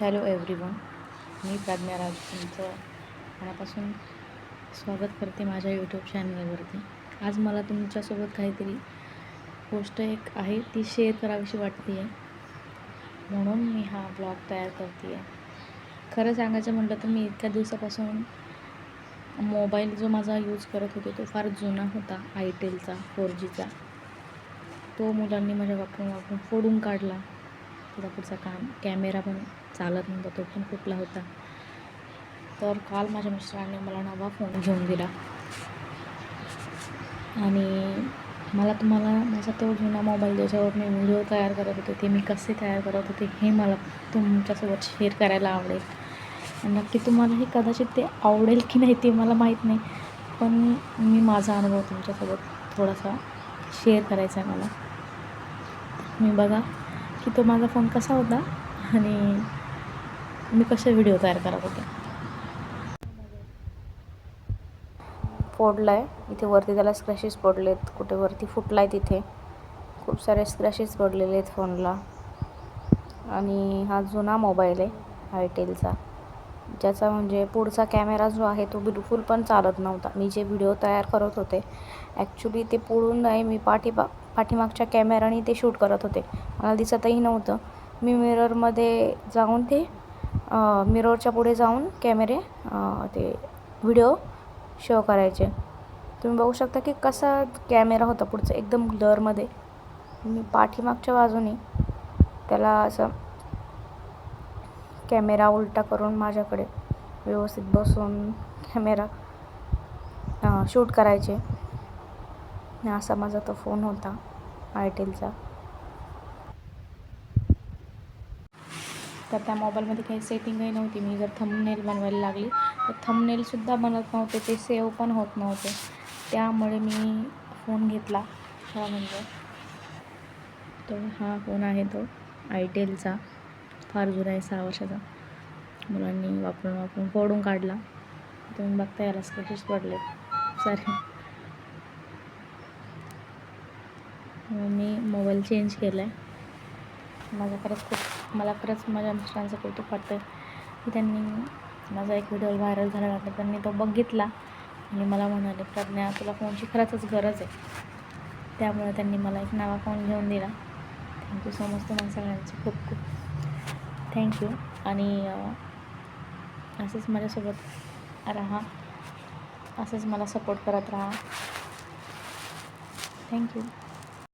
Hello everyone मी प्राज्ञा राज तुमचं मनापासून स्वागत करते माझ्या यूट्यूब चॅनलवरती. आज मला तुमच्यासोबत काहीतरी गोष्ट एक आहे ती शेअर करावीशी वाटते आहे म्हणून मी हा ब्लॉग तयार करते आहे खरं सांगायचं म्हटलं तर मी इतक्या दिवसापासून मोबाईल जो माझा यूज करत होते तो फार जुना होता आयटेलचा फोर जीचा तो मुलांनी माझ्या वापरून वापरून फोडून काढला. त्याचा पुढचा काम कॅमेरा पण चालत नव्हता तो पण फुटला होता तर काल माझ्या मिस्टरांनी मला नवा फोन घेऊन दिला. आणि मला तुम्हाला माझा तो जुना मोबाईल ज्याच्यावर मी व्हिडिओ तयार करत होते ते मी कसे तयार करत होते हे मला तुमच्यासोबत शेअर करायला आवडेल. आणि नक्की तुम्हालाही कदाचित ते आवडेल की नाही ते मला माहीत नाही. पण मी माझा अनुभव तुमच्यासोबत थोडासा शेअर करायचा आहे मला. मी बघा. की तो माझा फोन कसा होता आणि मी कसे व्हिडिओ तयार करत होते. फोडला आहे इथे वरती त्याला स्क्रॅचेस पडलेत. कुठे वरती फुटला आहे तिथे. खूप सारे स्क्रॅचेस पडलेले आहेत फोनला. आणि हा जुना मोबाईल आहे आयटेलचा ज्याचा म्हणजे पुढचा कॅमेरा जो आहे तो बिलकुल पण चालत नव्हता. मी जे व्हिडिओ तयार करत होते ॲक्च्युली ते पुढून नाही मी पाठीपा पाठीमागच्या कॅमेराने ते शूट करत होते. मला दिसतही नव्हतं. मी मिररमध्ये जाऊन ते मिररच्या पुढे जाऊन कॅमेरे ते व्हिडिओ शो करायचे. तुम्ही बघू शकता की कसा कॅमेरा होता पुढचा. एकदम ब्लरमध्ये मी पाठीमागच्या बाजूने त्याला असं कॅमेरा उलटा करून माझ्याकडे व्यवस्थित बसून कॅमेरा शूट करायचे. असा माझा तो फोन होता आयटेलचा तर त्या मोबाईलमध्ये काही सेटिंगही नव्हती. मी जर थंबनेल बनवायला लागली तर थंबनेलसुद्धा बनत नव्हते. ते सेव्ह पण होत नव्हते. त्यामुळे मी फोन घेतला. हा म्हणजे तो हा फोन आहे तो आयटेलचा फार जुना आहे सहा वर्षाचा. मुलांनी वापरून वापरून फोडून काढला. तुम्ही बघता याला कसेच पडले सारे मी मोबाईल चेंज केला आहे माझा खरंच खूप मला खरंच माझ्या मिस्टरांचं कौतुक वाटतं की त्यांनी माझा एक व्हिडिओ व्हायरल झाल्यानंतर त्यांनी तो बघितला आणि मला म्हणाले प्रज्ञा तुला फोनची खरंच गरज आहे. त्यामुळे त्यांनी मला एक नवा फोन घेऊन दिला. थँक्यू सो मच तुम्हाला सगळ्यांचं. खूप खूप थँक्यू. आणि असंच माझ्यासोबत राहा. असंच मला सपोर्ट करत राहा. थँक्यू.